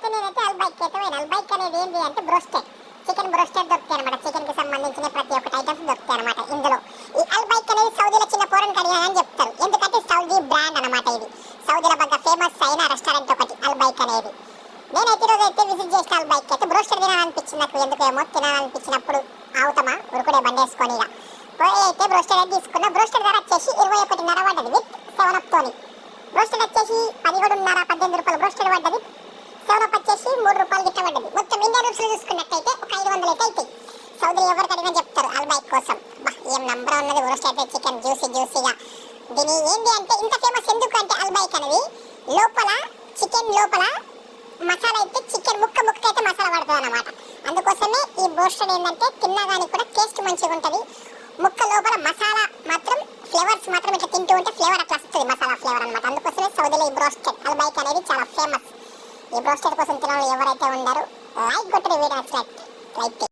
అయితే నేనైతే అల్బైక్ అయితే పోయిన. అల్బైక్ అనేది ఏంటి అంటే బ్రోస్టెడ్. చికెన్ బ్రోస్టెడ్ దొరుకుతాయి అనమాట చికెన్కి సంబంధించిన ప్రతి ఒక్క ఐటమ్స్ దొరుకుతాయి అనమాట ఇందులో. ఈ అల్బైక్ అనేది సౌదీలో చిన్న పోరని కడిగా అని చెప్తారు. ఎందుకంటే సౌదీ బ్రాండ్ అనమాట ఇది. సౌదీలో బాగా ఫేమస్ అయిన రెస్టారెంట్ ఒకటి అల్బైక్ అనేది. నేనైతే ఈరోజు అయితే విజిట్ చేసిన అల్బైక్ అయితే బ్రోస్టెడ్ తినాలనిపించింది నాకు. ఎందుకేమో తినాలనిపించినప్పుడు ఆవుతామా ఉరుకుడే బండి వేసుకొని ఇక. పోయి అయితే బ్రోస్టెడ్ అయితే తీసుకున్న. బ్రోస్టెడ్ ధర వచ్చేసి ఇరవై ఒకటిన్నర పడ్డది విత్ సెవెన్ అప్ తోని. బ్రోస్టెడ్ వచ్చేసి పదిహేడున్నర పద్దెనిమిది రూపాయలు బ్రోస్టెడ్ పడ్డది. సెవెన్ అప్ వచ్చేసి మూడు రూపాయలు గిట్ట పడ్డది. మొత్తం ఇండియన్ రూప్స్ చూసుకున్నట్టయితే ఒక ఐదు వందలు అయితే అవుతాయి సౌదీలో ఎవరికి అడిగినా చెప్తారు అల్బైక్ కోసం. బా ఏం నంబర్ ఉన్నది? ఊరస్ట్ అయితే చికెన్ జ్యూసీ జ్యూసీగా. దీని ఏంటి అంటే ఇంత ఫేమస్ ఎందుకు అంటే అల్బైక్ అనేది లోపల చికెన్ లోపల మసాలా అయితే చికెన్ ముక్క ముక్క అయితే మసాలా పడుతుంది అనమాట అందుకోసమే ఈ బ్రోస్టెడ్ ఏంటంటే తిన్నా కానీ కూడా టేస్ట్ మంచిగా ఉంటుంది. ముక్క లోపల మసాలా మాత్రం ఫ్లేవర్స్ మాత్రం ఇట్లా తింటూ ఉంటే ఫ్లేవర్ అట్లా వస్తుంది మసాలా ఫ్లేవర్ అనమాట అందుకోసమే సౌదీలో ఈ బ్రోస్టెడ్ అల్బైక్ అనేది చాలా ఫేమస్ ఈ బ్రోస్టెడ్ కోసం తినాలి ఎవరైతే ఉండారో లైక్ కొట్టండి వీడియో లైక్